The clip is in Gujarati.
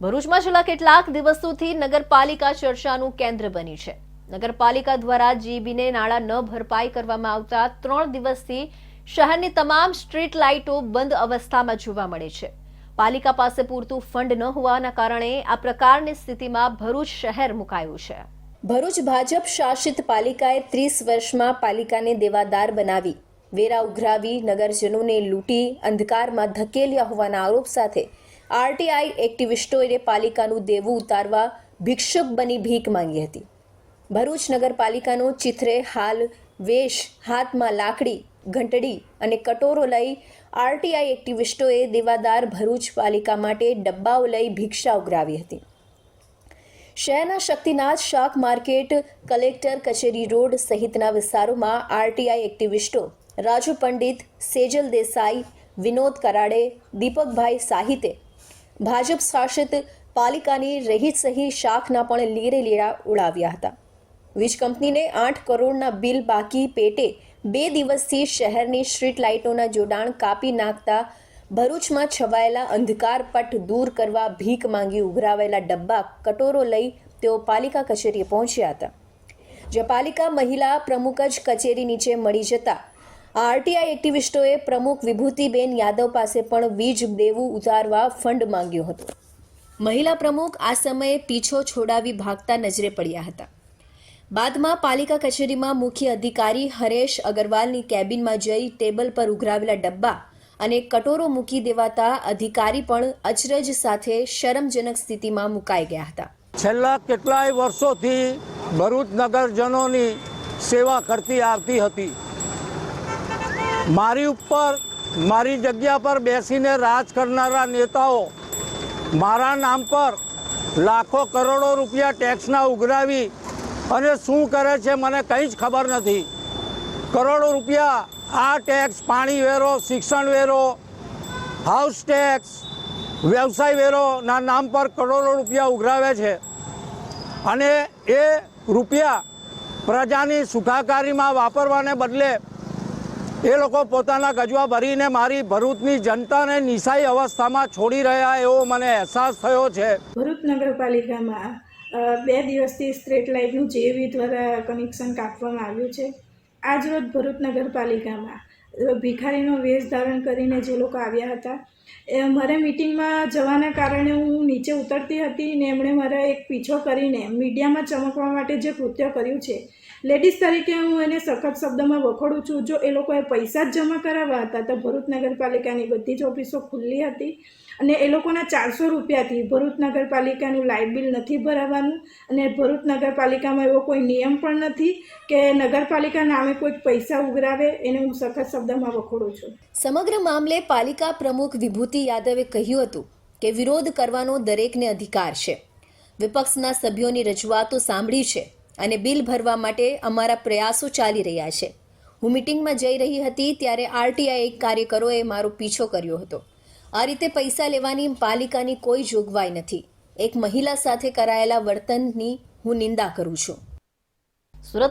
ભરૂચમાં છેલ્લા કેટલાક દિવસોથી નગરપાલિકા ચર્ચાનું કેન્દ્ર બની છે. નગરપાલિકા દ્વારા જીબીને નાણાં ન ભરપાઈ કરવામાં આવતા ત્રણ દિવસથી શહેરની તમામ સ્ટ્રીટ લાઇટો બંધ અવસ્થામાં જોવા મળે છે. પાલિકા પાસે પૂરતું ફંડ ન હોવાના કારણે આ પ્રકારની સ્થિતિમાં ભરૂચ શહેર મુકાયું છે. ભરૂચ ભાજપ શાસિત પાલિકાએ ત્રીસ વર્ષમાં પાલિકાને દેવાદાર બનાવી, વેરા ઉઘરાવી, નગરજનોને લૂંટી, અંધકારમાં ધકેલ્યા હોવાના આરોપ સાથે આરટીઆઈ એક્ટિવિસ્ટોએ પાલિકાનું દેવું ઉતારવા ભિક્ષુક બની ભીખ માંગી હતી. ભરૂચ નગરપાલિકાનો ચિત્રે હાલ વેશ, હાથમાં લાકડી, ઘંટડી અને કટોરો લઈ આરટીઆઈ એક્ટિવિસ્ટોએ દેવાદાર ભરૂચ પાલિકા માટે ડબ્બાઓ લઈ ભિક્ષા ઉઘરાવી હતી. શહેરના શક્તિનાથ શાક માર્કેટ, કલેક્ટર કચેરી રોડ સહિતના વિસ્તારોમાં આરટીઆઈ એક્ટિવિસ્ટો રાજુ પંડિત સેજલ દેસાઈ, વિનોદ કરાડે, દીપકભાઈ સાહિતે ભાજપ શાસિત પાલિકાની રહીત સહી શાખના પણ લીરે લીરા ઉડાવ્યા હતા. વીજ કંપનીને આઠ કરોડના બિલ બાકી પેટે બે દિવસથી શહેરની સ્ટ્રીટ લાઇટોના જોડાણ કાપી નાખતા ભરૂચમાં છવાયેલા અંધકાર પટ દૂર કરવા ભીખ માંગી ઉઘરાવેલા ડબ્બા કટોરો લઈ તેઓ પાલિકા કચેરીએ પહોંચ્યા હતા. જે પાલિકા મહિલા પ્રમુખ જ કચેરી નીચે મળી જતા આરટીઆઈ એક્ટિવિસ્ટોએ પ્રમુખ વિભૂતિબેન યાદવ પાસે પણ વીજ દેવું ઉતારવા ફંડ માંગ્યો હતો. મહિલા પ્રમુખ આ સમયે પીછો છોડાવી ભાગતા નજરે પડ્યા હતા. બાદમાં પાલિકા કચેરીમાં મુખ્ય અધિકારી હરેશ અગરવાલની કેબિનમાં જઈ ટેબલ પર ઉઘરાવેલા ડબ્બા અને કટોરો મૂકી દેવાતા અધિકારી પણ અચરજ સાથે શરમજનક સ્થિતિમાં મુકાઈ ગયા હતા. છેલ્લા કેટલાય વર્ષોથી ભરૂચ નગરજનોની સેવા કરતી આવતી હતી. મારી ઉપર, મારી જગ્યા પર બેસીને રાજ કરનારા નેતાઓ મારા નામ પર લાખો કરોડો રૂપિયા ટેક્સના ઉઘરાવી અને શું કરે છે મને કંઈ જ ખબર નથી. કરોડો રૂપિયા આ ટેક્સ, પાણી વેરો, શિક્ષણ વેરો, હાઉસ ટેક્સ, વ્યવસાય વેરોના નામ પર કરોડો રૂપિયા ઉઘરાવે છે. અને એ રૂપિયા પ્રજાની સુખાકારીમાં વાપરવાને બદલે એ લોકો પોતાના ગજવા ભરીને મારી ભરૂચની જનતાને નિશાઈ અવસ્થામાં છોડી રહ્યા એવો મને અહેસાસ થયો છે. ભરૂચ નગરપાલિકામાં બે દિવસથી સ્ટ્રીટ લાઇટનું જેવી દ્વારા કનેક્શન કાપવામાં આવ્યું છે. આજરોજ ભરૂચ નગરપાલિકામાં ભિખારીનો વેશ ધારણ કરીને જે લોકો આવ્યા હતા. એ મારે મિટિંગમાં જવાના કારણે હું નીચે ઉતરતી હતી ને એમણે મારા એક પીછો કરીને મીડિયામાં ચમકવા માટે જે કૃત્ય કર્યું છે. લેડીઝ તરીકે હું એને સખત શબ્દમાં વખોડું છું. જો એ લોકોએ પૈસા જ જમા કરાવવા હતા તો ભરૂચ નગરપાલિકાની બધી જ ઓફિસો ખુલ્લી હતી અને એ લોકોના ચારસો રૂપિયાથી ભરૂચ નગરપાલિકાનું લાઇટ બિલ નથી ભરાવાનું અને ભરૂચ નગરપાલિકામાં એવો કોઈ નિયમ પણ નથી કે નગરપાલિકા નામે કોઈક પૈસા ઉઘરાવે. એને હું સખત શબ્દમાં વખોડું છું. સમગ્ર મામલે પાલિકા પ્રમુખ વિભૂતિ યાદવે કહ્યું હતું કે વિરોધ કરવાનો દરેકને અધિકાર છે. વિપક્ષના સભ્યોની રજૂઆતો સાંભળી છે અને બિલ ભરવા માટે અમારા પ્રયાસો ચાલી રહ્યા છે. હું મિટિંગમાં જઈ રહી હતી ત્યારે આરટીઆઈ કાર્યકરોએ મારો પીછો કર્યો હતો. આ રીતે પૈસા લેવાની પાલિકાની કોઈ જોગવાઈ નથી. એક મહિલા સાથે કરાયેલા વર્તનની હું નિંદા કરું છું. સુરત